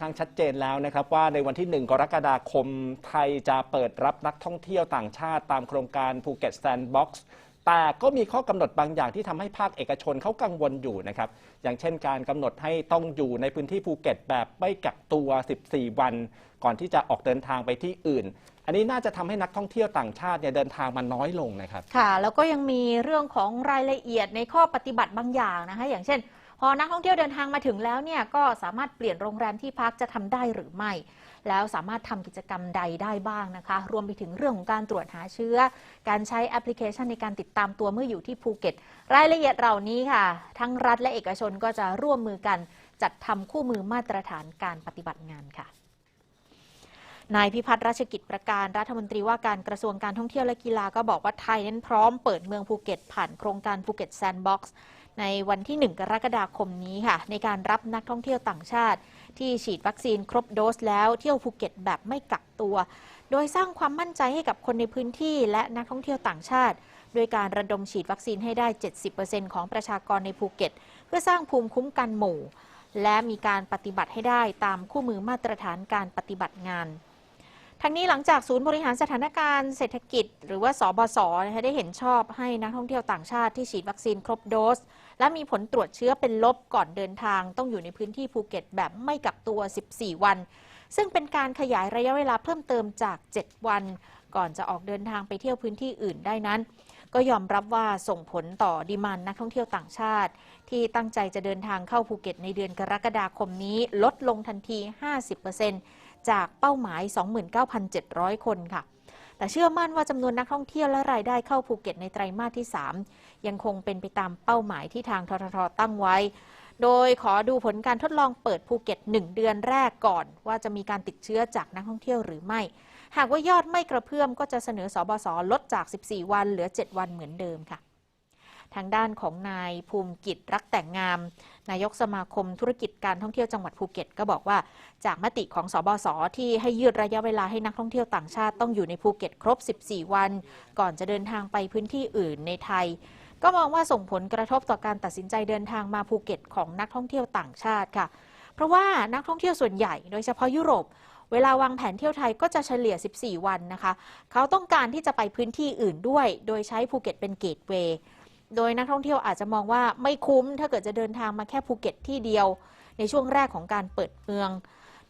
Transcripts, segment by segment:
ข้างชัดเจนแล้วนะครับว่าในวันที่ 1 กรกฎาคมไทยจะเปิดรับนักท่องเที่ยวต่างชาติตามโครงการภูเก็ตแซนด์บ็อกซ์แต่ก็มีข้อกำหนดบางอย่างที่ทำให้ภาคเอกชนเขากังวลอยู่นะครับ อย่างเช่นการกำหนดให้ต้องอยู่ในพื้นที่ภูเก็ตแบบไม่กักตัว 14 วัน ก่อนที่จะออกเดินทางไปที่อื่น อันนี้น่าจะทำให้นักท่องเที่ยวต่างชาติเนี่ยเดินทางมาน้อยลงนะครับ ค่ะ แล้วก็ยังมีเรื่องของรายละเอียดในข้อปฏิบัติบางอย่างนะคะ อย่างเช่น พอนักท่องเที่ยวเดินทางมาถึงแล้วเนี่ยก็สามารถเปลี่ยนโรงแรมที่พักจะทำได้หรือไม่ แล้วสามารถทำกิจกรรมใดได้บ้างนะคะ รวมไปถึงเรื่องของการตรวจหาเชื้อ การใช้แอปพลิเคชันในการติดตามตัวเมื่ออยู่ที่ภูเก็ต รายละเอียดเหล่านี้ค่ะ ทั้งรัฐและเอกชนก็จะร่วมมือกันจัดทำคู่มือมาตรฐานการปฏิบัติงานค่ะนายพิพัฒน์ราชกิจประการรัฐมนตรีว่าการกระทรวงการท่องเที่ยวและกีฬาก็บอกว่าไทยนั้นพร้อมเปิดเมืองภูเก็ตผ่านโครงการภูเก็ตแซนด์บ็อกซ์ ในวันที่ 1 กรกฎาคมนี้ค่ะ ในการรับนักท่องเที่ยวต่างชาติ ที่ฉีดวัคซีนครบโดสแล้วเที่ยวภูเก็ตแบบไม่กักตัว โดยสร้างความมั่นใจให้กับคนในพื้นที่และนักท่องเที่ยวต่างชาติ โดยการระดมฉีดวัคซีนให้ได้ 70%ของประชากรในภูเก็ต เพื่อสร้างภูมิคุ้มกันหมู่ และมีการปฏิบัติให้ได้ตามคู่มือมาตรฐานการปฏิบัติงานทั้งนี้หลังจากศูนย์บริหารสถานการณ์เศรษฐกิจ หรือว่าสบศได้เห็นชอบให้นักท่องเที่ยวต่างชาติที่ฉีดวัคซีนครบโดส และมีผลตรวจเชื้อเป็นลบก่อนเดินทาง ต้องอยู่ในพื้นที่ภูเก็ตแบบไม่กักตัว 14 วัน ซึ่งเป็นการขยายระยะเวลาเพิ่มเติมจาก 7 วัน ก่อนจะออกเดินทางไปเที่ยวพื้นที่อื่นได้นั้น ก็ยอมรับว่าส่งผลต่อดีมานนักท่องเที่ยวต่างชาติ ที่ตั้งใจจะเดินทางเข้าภูเก็ตในเดือนกรกฎาคมนี้ลดลงทันที 50%จากเป้าหมาย 29,700 คนค่ะ แต่เชื่อมั่นว่าจำนวนนักท่องเที่ยวและรายได้เข้าภูเก็ตในไตรมาสที่ 3 ยังคงเป็นไปตามเป้าหมายที่ทางทททตั้งไว้ โดยขอดูผลการทดลองเปิดภูเก็ต 1 เดือนแรกก่อน ว่าจะมีการติดเชื้อจากนักท่องเที่ยวหรือไม่ หากว่ายอดไม่กระเพื่อมก็จะเสนอสบศลดจาก 14 วันเหลือ 7 วันเหมือนเดิมค่ะ ทางด้านของนายภูมิกิจรักแต่งงาม นายกสมาคมธุรกิจการท่องเที่ยวจังหวัดภูเก็ต ก็บอกว่า จากมติของสบศที่ให้ยืดระยะเวลาให้นักท่องเที่ยวต่างชาติต้องอยู่ในภูเก็ตครบ 14 วัน ก่อนจะเดินทางไปพื้นที่อื่นในไทย ก็มองว่าส่งผลกระทบต่อการตัดสินใจเดินทางมาภูเก็ตของนักท่องเที่ยวต่างชาติค่ะ เพราะว่านักท่องเที่ยวส่วนใหญ่ โดยเฉพาะยุโรปเวลาวางแผนเที่ยวไทยก็จะเฉลี่ย 14 วันนะคะ เขาต้องการที่จะไปพื้นที่อื่นด้วย โดยใช้ภูเก็ตเป็นเกตเวย์ โดยนักท่องเที่ยวอาจจะมองว่าไม่คุ้มถ้าเกิดจะเดินทางมาแค่ภูเก็ตที่เดียว ในช่วงแรกของการเปิดเมือง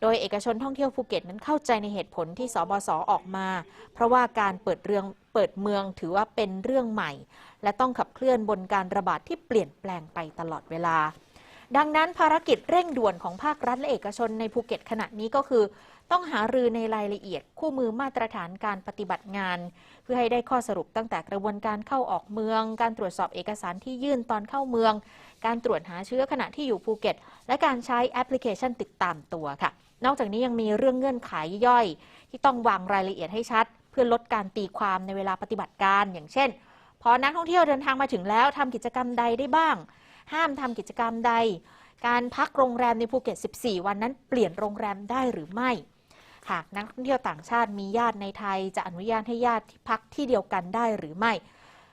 โดยเอกชนท่องเที่ยวภูเก็ตนั้นเข้าใจในเหตุผลที่สบศออกมา เพราะว่าการเปิดเรืองเปิดเมืองถือว่าเป็นเรื่องใหม่ และต้องขับเคลื่อนบนการระบาดที่เปลี่ยนแปลงไปตลอดเวลา ดังนั้นภารกิจเร่งด่วนของภาครัฐและเอกชนในภูเก็ตขณะนี้ก็คือ ต้องหารือในรายละเอียดคู่มือมาตรฐานการปฏิบัติงาน เพื่อให้ได้ข้อสรุปตั้งแต่กระบวนการเข้าออกเมือง การตรวจสอบเอกสารที่ยื่นตอนเข้าเมือง การตรวจหาเชื้อขณะที่อยู่ภูเก็ต และการใช้แอปพลิเคชันติดตามตัวค่ะ นอกจากนี้ยังมีเรื่องเงื่อนไขย่อย ที่ต้องวางรายละเอียดให้ชัด เพื่อลดการตีความในเวลาปฏิบัติการ อย่างเช่น พอนักท่องเที่ยวเดินทางมาถึงแล้วทำกิจกรรมใดได้บ้าง ห้ามทำกิจกรรมใด การพักโรงแรมในภูเก็ต 14 วันนั้นเปลี่ยนโรงแรมได้หรือไม่ หากนักท่องเที่ยวต่างชาติมีญาติในไทย จะอนุญาตให้ญาติพักที่เดียวกันได้หรือไม่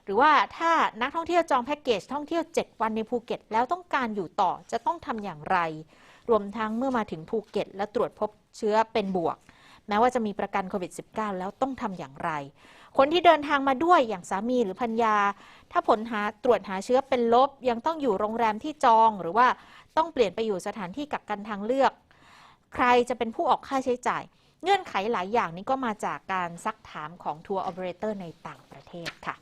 หรือว่าถ้านักท่องเที่ยวจองแพ็กเกจท่องเที่ยว 7 วันในภูเก็ต แล้วต้องการอยู่ต่อจะต้องทำอย่างไร รวมทั้งเมื่อมาถึงภูเก็ต และตรวจพบเชื้อเป็นบวก แม้ว่าจะมีประกันโควิด -19 แล้วต้องทำอย่างไร คนที่เดินทางมาด้วยอย่างสามีหรือพันยาถ้าผลหาตรวจหาเชื้อเป็นลบ ยังต้องอยู่โรงแรมที่จองหรือว่าต้องเปลี่ยนไปอยู่สถานที่กักกันทางเลือก ใครจะเป็นผู้ออกค่าใช้จ่าย เงื่อนไขหลายอย่างนี้ก็มาจากการซักถามของทัวร์ออเปอเรเตอร์ในต่างประเทศค่ะ